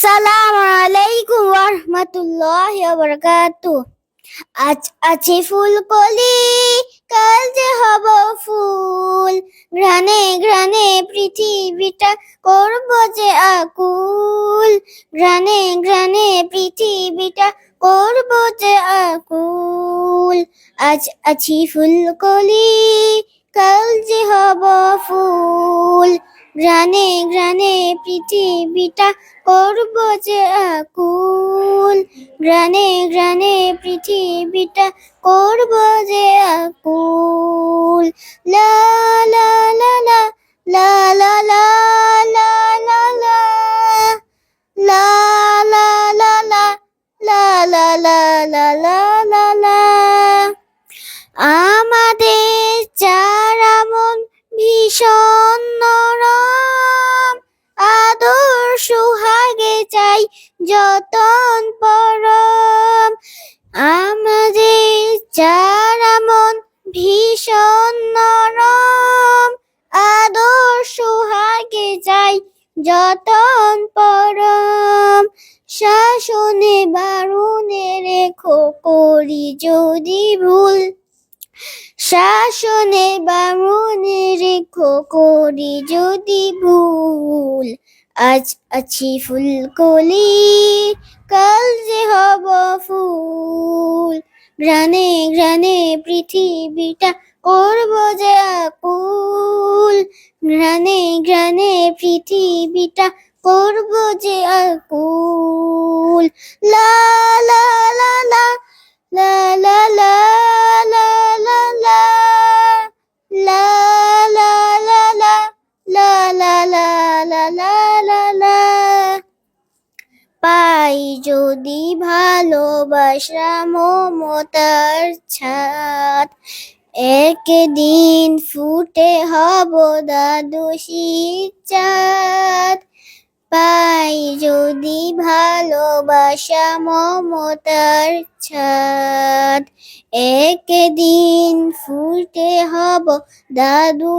আসসালামু আলাইকুম ওরহমতুল্লাহ বরকাতু আজ আছে ফুলকলি কাল যে হব ফুল। ঘ্রাণে ঘ্রাণে পৃথিবীটা করব যে আকুল। ঘ্রাণে ঘ্রাণে পৃথিবীটা করব যে আকুল। আজ আছি ফুলকলি কাল যে হব ফুল। ঘ্রাণে ঘ্রাণে পৃথিবীটা করব যে আকুল গ্রানে গ্রানে পৃথিবীটা করব যে আকুল লা লা লা লা লা লা লা লা লা লা লা লা লা লা লা লা লা লা লা আমাদের চারা মন ভীষণ যতন পরম। আমাদের চারা মন ভীষণ নরম আদর্শ হাগে চাই যতন পরম। শাসনে বারুনে রেখো করি যদি ভুল। শাসনে বামনে রেখো করি যদি ভুল। আজ আছি ফুলকলি, কাল যে হব ফুল। গ্রানে গ্রানে পৃথিবীটা করব যে আকুল। গ্রানে গ্রানে পৃথিবীটা করব যে আকুল। লা লা লা লা লা লা লা। পাই যদি ভালোবাসা মমতার ছাদ। একদিন ফুটে হব দাদু চাঁদ। পাই যদি ভালোবাসা মমতার ছাদ। একদিন ফুটে হব দাদু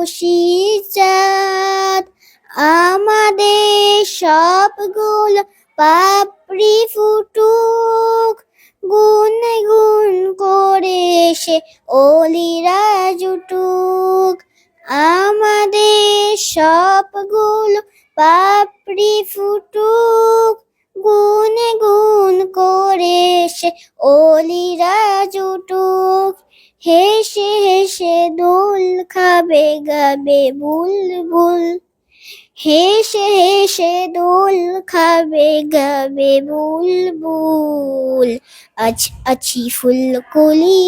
চাঁদ। আমাদের সবগুলো পাপড়ি ফুটুক, গুন গুন করে সে অলিরা জুটুক আমাদের সবগুলো পাপড়ি ফুটুক, গুনে গুন করে সে অলিরা জুটুক হেসে হেসে দোল খাবে, গাবে বুলবুল। হেসে হেসে দোল খাবে, গাবে বুলবুল। আজ আছি ফুলকলি,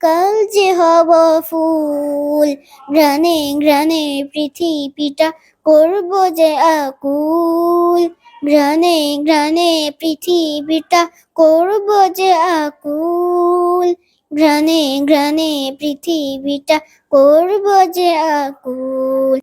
কাল যে হব ফুল। গ্রানে গ্রানে পৃথিবীটা করব যে আকুল। গ্রানে গ্রানে পৃথিবীটা করব যে আকুল। গ্রানে গ্রানে পৃথিবীটা করব যে আকুল।